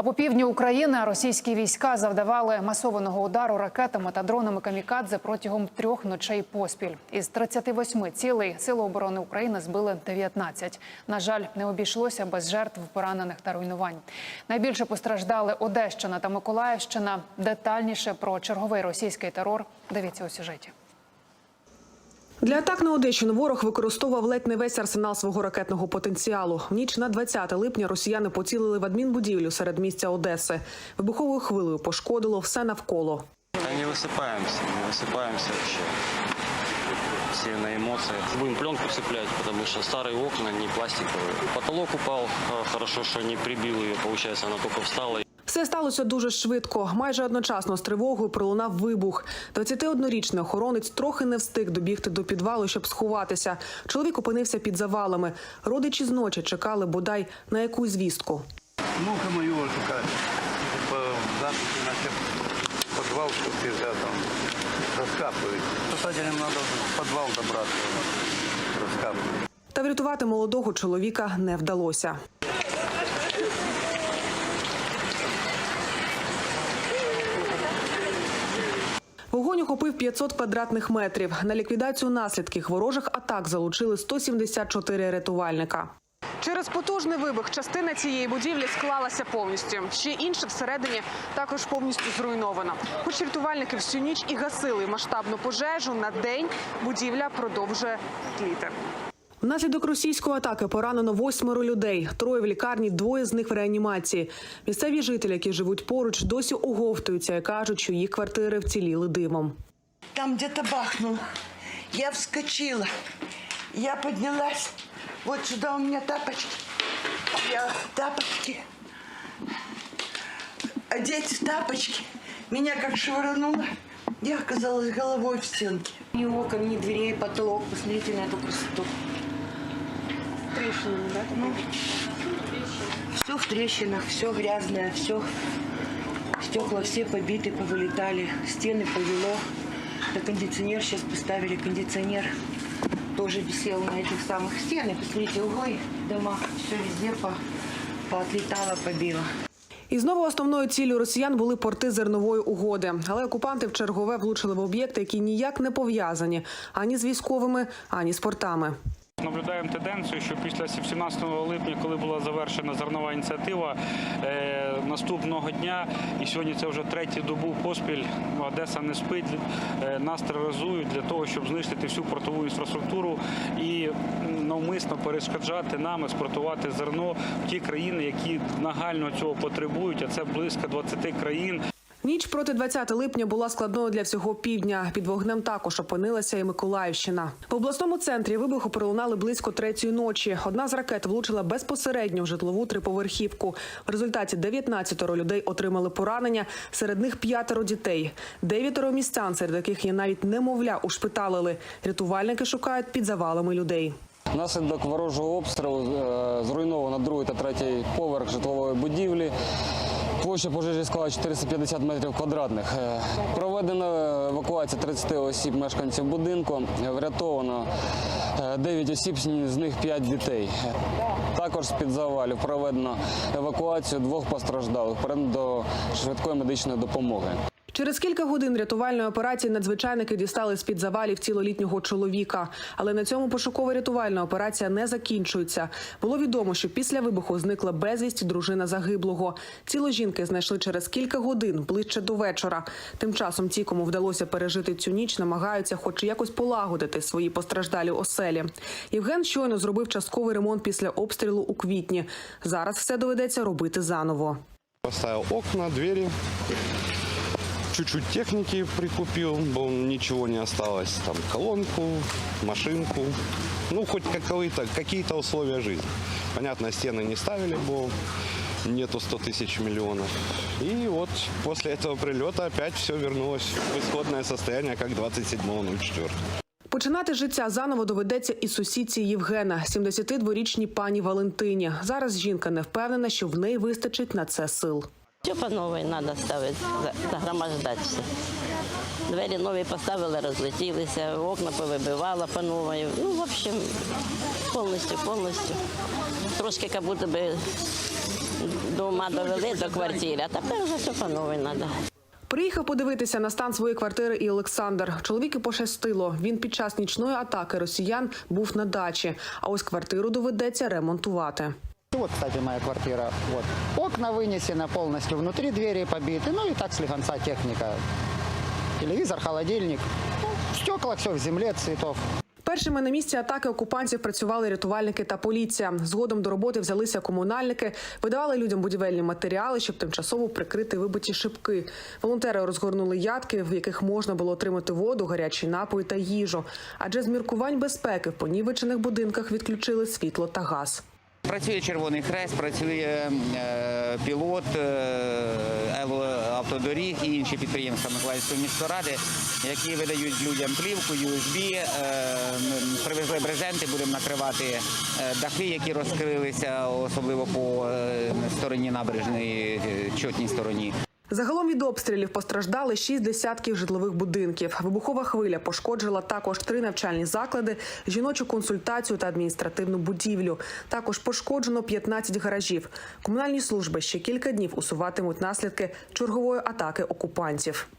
А по півдню України російські війська завдавали масованого удару ракетами та дронами камікадзе протягом трьох ночей поспіль. Із 38 цілей Сили оборони України збили 19. На жаль, не обійшлося без жертв, поранених та руйнувань. Найбільше постраждали Одещина та Миколаївщина. Детальніше про черговий російський терор дивіться у сюжеті. Для атак на Одещину ворог використовував ледь не весь арсенал свого ракетного потенціалу. В ніч на 20 липня росіяни поцілили в адмінбудівлю серед місця Одеси. Вибуховою хвилею пошкодило все навколо. Да не высыпаемся, не высыпаемся вообще. Все на эмоциях. Будем пленку цеплять, потому что старые окна, не пластиковые. Потолок упал, а, хорошо, что не прибил ее, получается, она только встала. Все сталося дуже швидко. Майже одночасно з тривогою пролунав вибух. 21-річний охоронець трохи не встиг добігти до підвалу, щоб сховатися. Чоловік опинився під завалами. Родичі зночі чекали бодай на якусь звістку. Внука моего шукали. По записи начал подвал, что всегда там раскапывают. Спасателям надо в подвал добраться, раскапывать. Та врятувати молодого чоловіка не вдалося. Вогонь охопив 500 квадратних метрів. На ліквідацію наслідків ворожих атак залучили 174 рятувальника. Через потужний вибух частина цієї будівлі склалася повністю. Ще інша всередині також повністю зруйнована. Хоч рятувальники всю ніч і гасили масштабну пожежу на день, будівля продовжує тліти. Внаслідок російської атаки поранено восьмеро людей. Троє в лікарні, двоє з них в реанімації. Місцеві жителі, які живуть поруч, досі оговтуються і кажуть, що їх квартири вціліли димом. Там где-то бахнуло. Я вскочила. Я поднялась. Вот сюда у меня тапочки. Я тапочки. Одеть тапочки. Меня как швырнуло. Я оказалась головой в стенке. Ни окон, ни дверей, потолок. Посмотрите на эту красоту Трещина, да? Ну, Все в трещинах, все грязное, все. Стекла все побиты, повылетали. Стены повело. Да кондиционер сейчас поставили. Кондиционер тоже висел на этих самых стенах. Посмотрите, углы дома. Все везде по, поотлетало, побило. І знову основною ціллю росіян були порти зернової угоди. Але окупанти в чергове влучили в об'єкти, які ніяк не пов'язані ані з військовими, ані з портами. Наблюдаємо тенденцію, що після 17 липня, коли була завершена зернова ініціатива, е, наступного дня, і сьогодні це вже третю добу поспіль, Одеса не спить, е, нас тероризують для того, щоб знищити всю портову інфраструктуру і навмисно перешкоджати нам експортувати зерно в ті країни, які нагально цього потребують, а це близько 20 країн. Ніч проти 20 липня була складною для всього півдня. Під вогнем також опинилася і Миколаївщина. В обласному центрі вибуху пролунали близько третьої ночі. Одна з ракет влучила безпосередньо в житлову триповерхівку. В результаті 19 людей отримали поранення. Серед них п'ятеро дітей. Дев'ятеро містян, серед яких є навіть немовля, ушпиталили. Рятувальники шукають під завалами людей. Внаслідок ворожого обстрілу е, зруйновано другий та третій поверх житлової будівлі. Площа пожежі склала 450 метрів квадратних. Е, Проведена евакуація 30 осіб мешканців будинку. Е, Врятовано 9 осіб, з них 5 дітей. Е, Також з-під завалів проведено евакуацію двох постраждалих до швидкої медичної допомоги. Через кілька годин рятувальної операції надзвичайники дістали з під завалів цілолітнього чоловіка. Але на цьому пошуково-рятувальна операція не закінчується. Було відомо, що після вибуху зникла безвість дружина загиблого. Тіло жінки знайшли через кілька годин ближче до вечора. Тим часом ті, кому вдалося пережити цю ніч, намагаються, хоч якось полагодити свої постраждалі оселі. Євген щойно зробив частковий ремонт після обстрілу у квітні. Зараз все доведеться робити заново. Поставил окна, двери, чуть-чуть техники прикупил, бо ничего не осталось. Там колонку, машинку, ну хоть какие-то какие условия жизни. Понятно, стены не ставили, бо нету 100 тысяч миллионов. И вот после этого прилета опять все вернулось в исходное состояние, как 27.04. Починати життя заново доведеться і сусідці Євгена, 72-річній пані Валентині. Зараз жінка не впевнена, що в неї вистачить на це сил. Все по надо ставити, за- загромождати все. Двері нові поставили, розлетілися, окна повибивала по новій. Ну, в общем, повністю, повністю. Трошки як будто би дома довели до квартири, а тепер вже все по новій треба. Приїхав подивитися на стан своєї квартири і Олександр. Чоловіки пощастило. Він під час нічної атаки росіян був на дачі. А ось квартиру доведеться ремонтувати Вот, кстати, моя квартира. Вот. Окна вынесены полностью, внутри двери побиты. Ну и так слегонца техника. Телевизор, холодильник. Ну, в стеклах все в земле, цветов. Першими на місці атаки окупантів працювали рятувальники та поліція. Згодом до роботи взялися комунальники, видавали людям будівельні матеріали, щоб тимчасово прикрити вибиті шибки. Волонтери розгорнули ядки, в яких можна було отримати воду, гарячий напої та їжу. Адже з міркувань безпеки в понівечених будинках відключили світло та газ. Працює Червоний Хрест, працює е, пілот е, автодоріг і інші підприємства Миколаївської міськради, які видають людям плівку, USB, е, привезли брезенти, будемо накривати дахи, які розкрилися, особливо по стороні набережної, чотній стороні. Загалом від обстрілів постраждали шість десятків житлових будинків. Вибухова хвиля пошкоджила також три навчальні заклади, жіночу консультацію та адміністративну будівлю. Також пошкоджено 15 гаражів. Комунальні служби ще кілька днів усуватимуть наслідки чергової атаки окупантів.